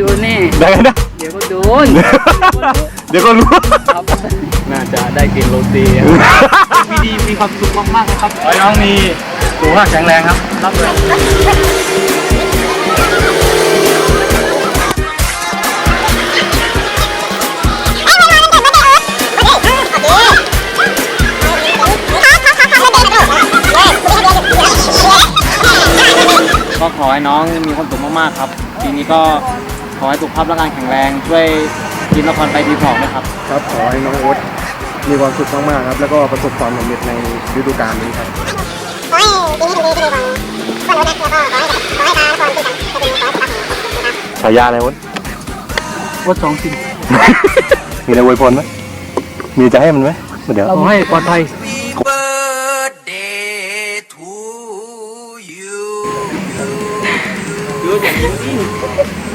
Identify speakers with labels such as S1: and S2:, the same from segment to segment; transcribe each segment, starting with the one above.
S1: โดนแน่
S2: ได้กันนะ
S1: เดี๋ยวก็โดน
S2: เดี๋ยวก็รู้
S1: ครับน่าจะได้กินโรตีพี่ดีมีความสุขมากๆนะครับ
S2: ขอให้น้องมีสุขภาพแข็งแรงครับ
S1: รับเลย
S3: ก็ขอให้น้องมีความสุขมากๆครับปีนี้ก็ ขอให้สุขภาพร่างกายแข็งแรง ช่วยทีมละครไปดีพอร์ตนะครับ
S4: ครับขอให้น้องโอ๊ตมีความสุขมากๆครับ แล้วก็ประสบความสำเร็จในฤดูกาลนี้ครับ
S5: ขอให้ปีนี้เป็นปีที่ดีของคนรู้นะแล้วก็ขอให้ขอให้ตาละครปีกันจะเป็นขอให้สุขภาพแข็งแรงนะครับ
S2: ฉายาอะไรวะ
S1: ว่าสองสิ่ง
S2: มีอะไรอวยพรไหมมีจะให้มันไหมเดี๋ยว
S1: ขอให้ปลอดภัยไอ้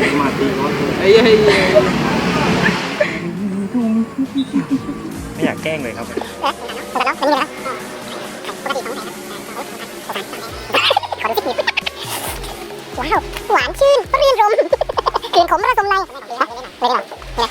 S1: สมาธิก็ไอ้ย
S2: ไม่อยากแกล้งเลยครับ
S5: ว้าวหวานชื่นเรื่นรมกลิ่นขมระสมในเลยดีกว่าเนี่ย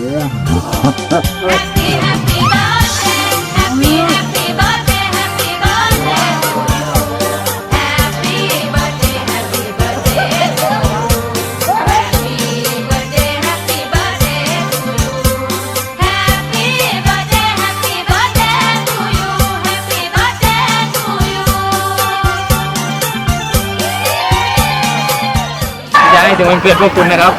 S6: Happy, happy birthday. Happy, happy birthday. Happy birthday to you. Happy birthday, happy birthday to you. Happy birthday, happy birthday to you. Happy birthday, happy birthday to you. Happy birthday to you.
S3: อยากให้ถึงวันเกิดพวกคุณนะครับ